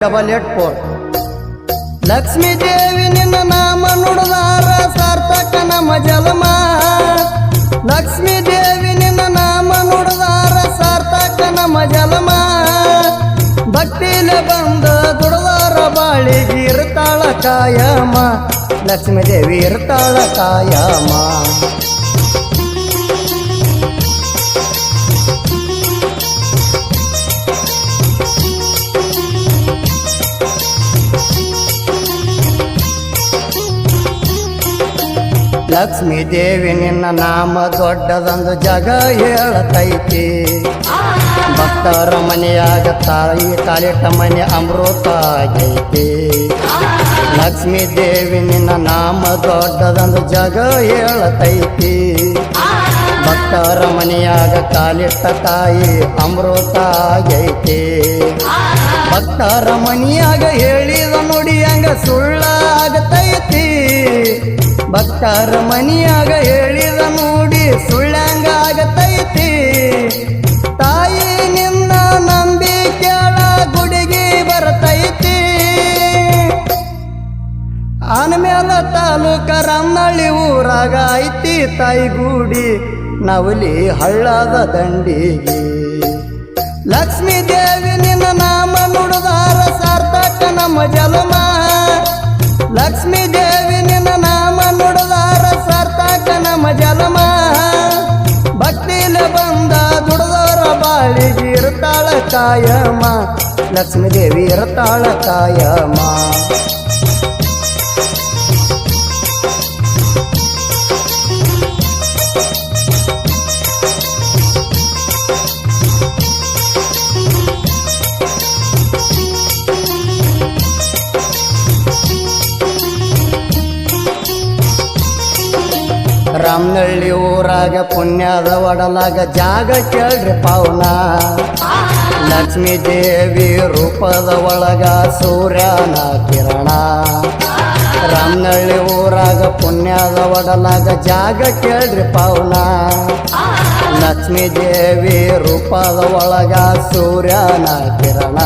Double eight four Lakshmi Devi ನಿನ್ನ ನಾಮ ನುಡಿದಾರ ಸಾರ್ಥಕ ನಮ್ಮ ಜಲಮ ಲಕ್ಷ್ಮೀ ದೇವಿ ನಿನ್ನ ನಾಮ ನುಡಿದಾರ ಸಾರ್ಥಕ ನಮ್ಮ ಜಲಮ ಭಕ್ತಿಲೆ ಬಂದ ದುಡದಾರ ಬಾಳಿಗೆ ಇರ್ತಾಳ ಕಾಯಮ್ಮ ಲಕ್ಷ್ಮೀ ದೇವಿ ಇರ್ತಾಳ ಕಾಯಮ. ಲಕ್ಷ್ಮೀ ದೇವಿ ನಿನ್ನ ನಾಮ ದೊಡ್ಡದೊಂದು ಜಗ ಹೇಳತೈತಿ. ಭಕ್ತರ ಮನೆಯಾಗ ತಾಯಿ ಕಾಲಿಟ್ಟ ಮನೆ ಅಮೃತ ಆಗೈತಿ. ಲಕ್ಷ್ಮೀ ದೇವಿ ನಿನ್ನ ನಾಮ ದೊಡ್ಡದೊಂದು ಜಗ ಹೇಳತೈತಿ. ಭಕ್ತರ ಮನೆಯಾಗ ಕಾಲಿಟ್ಟ ತಾಯಿ ಅಮೃತ ಆಗೈತಿ. ಭಕ್ತರ ಮನೆಯಾಗ ಹೇಳಿದ ಭಕ್ತರ ಮನಿಯಾಗ ಹೇಳಿದ ನೋಡಿ ಸುಳ್ಳಂಗ ಆಗತೈತಿ ತಾಯಿ ನಿನ್ನ ನಂಬಿ ಕೇಳ ಗುಡಿಗೆ ಬರ್ತೈತಿ. ಆನಮೇಲ ತಾಲೂಕ ರಾಮನಳ್ಳಿ ಊರಾಗ ಐತಿ ತಾಯಿ ಗುಡಿ, ನವಲಿ ಹಳ್ಳದ ದಂಡಿಗೆ. ಲಕ್ಷ್ಮೀ ದೇವಿ ನಿನ್ನ ನಾಮ ನುಡಿದಾರ ಸಾರ್ಥಕ ನಮ್ಮ ಜಲಮ. ಲಕ್ಷ್ಮೀ ಇರ್ತಾಳ ಕಾಯಮ ಲಕ್ಷ್ಮೀ ದೇವಿ ಇರ್ತಾಳ ಕಾಯಮ ರಾಮನಳ್ಳಿ ಊರಾಗ ಪುಣ್ಯದ ಒಡಲಾಗ ಜಾಗ ಕೇಳ್ರಿ ಪಾವನ ಲಕ್ಷ್ಮೀ ದೇವಿ ರೂಪದ ಒಳಗ ಸೂರ್ಯನ ಕಿರಣ. ರಾಮನಳ್ಳಿ ಊರಾಗ ಪುಣ್ಯದ ಒಡಲಾಗ ಜಾಗ ಕೇಳ್ರಿ ಪೌನ ಲಕ್ಷ್ಮೀ ದೇವಿ ರೂಪದ ಒಳಗ ಸೂರ್ಯನ ಕಿರಣ.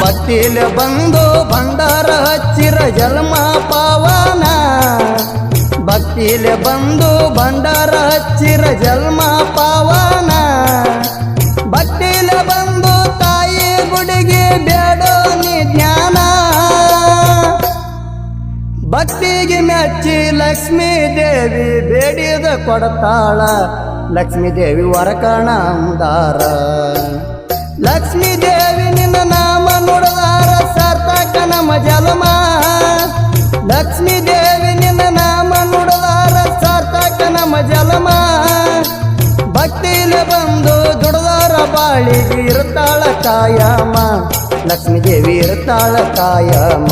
ಬತ್ತಿಲೆ ಬಂದು ಭಂಡಾರ ಹಚ್ಚಿರ ಜನ್ಮ ಪಾವನ. ಭಕ್ತಿಲೆ ಬಂದು ಭಂಡಾರ ಹಚ್ಚಿರ ಜನ್ಮ ಪಾವನ. ಭಕ್ತಿಗೆ ಮೆಚ್ಚಿ ಲಕ್ಷ್ಮೀ ದೇವಿ ಬೇಡಿದ ಕೊಡತಾಳ. ಲಕ್ಷ್ಮೀ ದೇವಿ ವರಕಣ ಅಂದಾರ. ಲಕ್ಷ್ಮೀ ದೇವಿ ನಿನ್ನ ನಾಮ ನೋಡದಾರ ಸಾರ್ಥಕ ನಮ್ಮ ಜಲಮ ಲಕ್ಷ್ಮೀ ದೇವಿ ನಿನ್ನ ನಾಮ ನೋಡದಾರ ಸಾರ್ಥಕ ನಮ್ಮ ಜಲಮ ಭಕ್ತಿಲೆ ಬಂದು ದುಡದಾರ ಬಾಳಿಗೆ ಇರ್ತಾಳ ಕಾಯಮ್ಮ ಲಕ್ಷ್ಮೀ ದೇವಿ ಇರ್ತಾಳ ಕಾಯಮ.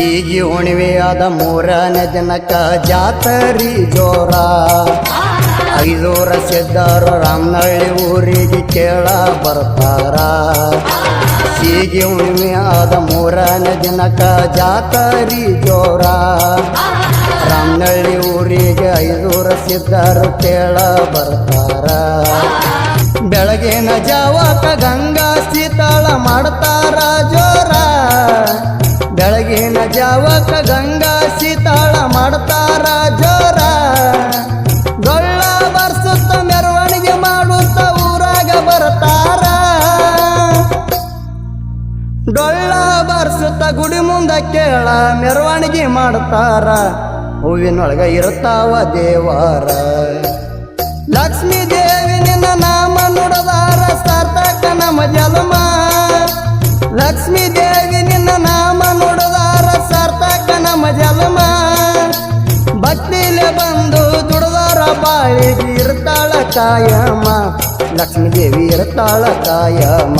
ಹೀಗೆ ಹುಣಿವೆಯಾದ ಮೂರನೇ ಜನಕ ಜಾತರಿ ಜೋರ. ಐದೂರ ಸಿದ್ದಾರ ರಾಮನಹಳ್ಳಿ ಊರಿಗೆ ಕೇಳ ಬರ್ತಾರ. ಹೀಗೆ ಆದ ಮೂರನೇ ಜನಕ ಜಾತರಿ ಜೋರ. ರಾಮನಹಳ್ಳಿ ಊರಿಗೆ ಐದೂರ ಸಿದ್ದಾರ ಕೇಳ ಬರ್ತಾರ. ಬೆಳಗಿನ ಜಾವಕ ಗಂಗಾ ಸೀತಾಳ ಮಾಡ್ತಾರ. ಜಾವಕ ಗಂಗಾ ಸೀತಾಳ ಮಾಡ್ತಾರ ಜೋರ? ಗೊಳ್ಳ ಬರ್ಸುತ್ತ ಮೆರವಣಿಗೆ ಮಾಡುತ್ತ ಊರಾಗ ಬರ್ತಾರ? ಡೊಳ್ಳ ಬರ್ಸುತ್ತ ಗುಡಿ ಮುಂದ ಕೇಳ ಮೆರವಣಿಗೆ ಮಾಡ್ತಾರ? ಹೂವಿನೊಳಗ ಇರ್ತಾವ ದೇವಾರ? ಲಕ್ಷ್ಮೀ ದೇವಿ ನಿನ್ನ ನಾಮ ನುಡದಾರ ಸಾರ್ಥಕ ನಮ್ಮ ಜನ್ಮ ಲಕ್ಷ್ಮೀ ದೇವಿ ನಿನ್ನ ನಾಮ ಭಕ್ತಿಲೆ ಬಂದು ದುಡದಾರ ಬಾಳಿಗೆ ಇರ್ತಾಳ ಕಾಯಮ್ಮ ಲಕ್ಷ್ಮೀ ದೇವಿ ಇರ್ತಾಳ ಕಾಯಮ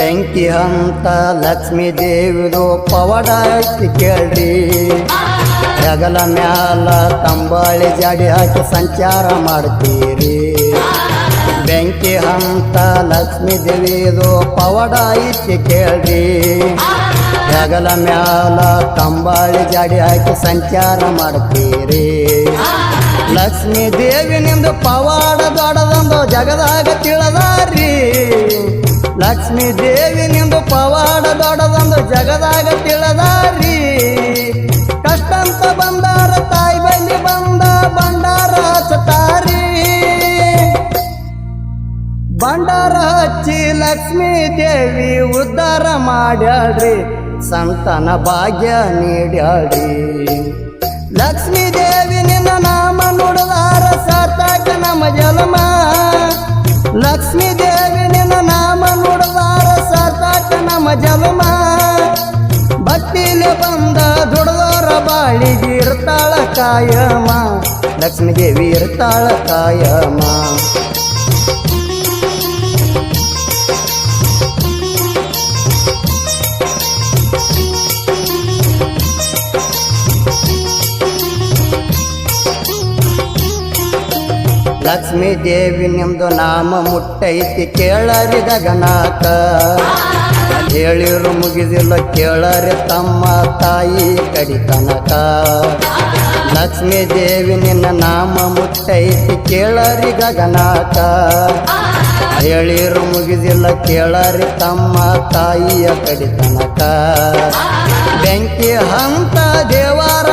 ಬೆಂಕಿ ಹಂತ ಲಕ್ಷ್ಮೀ ದೇವಿದು ಪವಡ ಕೇಳ್ರಿ. ಹೆಗಲ ಮ್ಯಾಲ ತಂಬಾಳಿ ಜಾಡಿ ಹಾಕಿ ಸಂಚಾರ ಮಾಡ್ತೀರಿ. ಬೆಂಕಿ ಹಂತ ಲಕ್ಷ್ಮೀ ದೇವಿದು ಪವಡ ಐತಿ ಕೇಳ್ರಿ. ಹೆಗಲ ಮ್ಯಾಲ ತಂಬಾಳಿ ಜಾಡಿ ಹಾಕಿ ಸಂಚಾರ ಮಾಡ್ತೀರಿ. ಲಕ್ಷ್ಮೀ ದೇವಿ ನಿಮ್ದು ಪವಾಡ ದೊಡ್ಡದೊಂದು ಜಗದಾಗ ತಿಳಿದಾರಿ ಲಕ್ಷ್ಮೀ ದೇವಿ ನಿಂದು ಪವಾಡ ದೊಡ್ಡದೊಂದು ಜಗದಾಗ ತಿಳಿದಾರಿ ಕಷ್ಟಂತ ಬಂದಾರ, ತಾಯಿ ಬಳಿ ಬಂದ ಬಂಡಾರ ಹಚ್ಚತಾರಿ ಬಂಡಾರ ಹಚ್ಚಿ ಲಕ್ಷ್ಮೀ ದೇವಿ ಉದ್ಧಾರ ಮಾಡ್ಯಾಳ್ರಿ, ಸಂತನ ಭಾಗ್ಯ ನೀಡ್ಯಾಳ್ರಿ. ಲಕ್ಷ್ಮೀ ದೇವಿ ನಿನ್ನ ನಾಮ ನುಡಿದಾರ ಸಾತಾಕ ನಮ್ಮ ಜನ್ಮ ಲಕ್ಷ್ಮೀ ದೇವಿ ನಮ್ಮ ಜನ್ಮ ಭಕ್ತಿಲೆ ಬಂದ ದುಡ್ದೋರ ಬಾಳಿಗೆ ಇರ್ತಾಳ ಕಾಯಮ. ಲಕ್ಷ್ಮೀ ದೇವಿ ಇರ್ತಾಳ ಕಾಯಮ. ಲಕ್ಷ್ಮೀ ದೇವಿ ನಿಮ್ದು ನಾಮ ಮುಟ್ಟೈತಿ ಕೇಳರಿ ಗಗನಾಕ ಹೇಳಿರು ಮುಗಿದಿಲ್ಲ ಕೇಳರೆ ತಮ್ಮ ತಾಯಿ ಕಡಿತನಕ ಲಕ್ಷ್ಮೀ ದೇವಿ ನಿನ್ನ ನಾಮ ಮುಟ್ಟೈತಿ ಕೇಳರಿ ಗಗನಾಕ. ಹೇಳಿರು ಮುಗಿದಿಲ್ಲ ಕೇಳರಿ ತಮ್ಮ ತಾಯಿಯ ಕಡಿತನಕ ಬೆಂಕಿ ಹಂತ ದೇವರ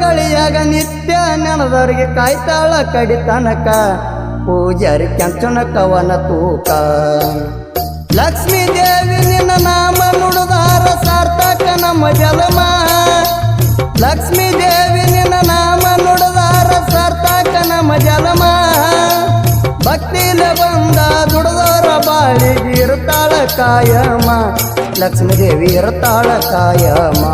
ಗಳಿಯಾಗ ನಿತ್ಯ ನೆನದವರಿಗೆ ಕಾಯ್ತಾಳ ಕಡಿತನಕ. ಪೂಜಾರಿ ಕೆಂಚನ ಕವನ ತೂಕ. ಲಕ್ಷ್ಮೀ ದೇವಿ, ನಿನ್ನ ನಾಮ ಮುಡುದಾರ ಸಾರ್ಥಕ ನಮ್ಮ ಜಲಮ. ಲಕ್ಷ್ಮೀ ದೇವಿ, ನಿನ್ನ ನಾಮ ನುಡದಾರ ಸಾರ್ಥಕ ನಮ್ಮ ಜಲಮ. ಭಕ್ತಿಲ ಬಂದ ದುಡ್ದೋರ ಬಾಳಿಗೆ ಇರ್ತಾಳ ಕಾಯಮ್ಮ ಲಕ್ಷ್ಮೀ ದೇವಿ ಇರ್ತಾಳ ಕಾಯಮ.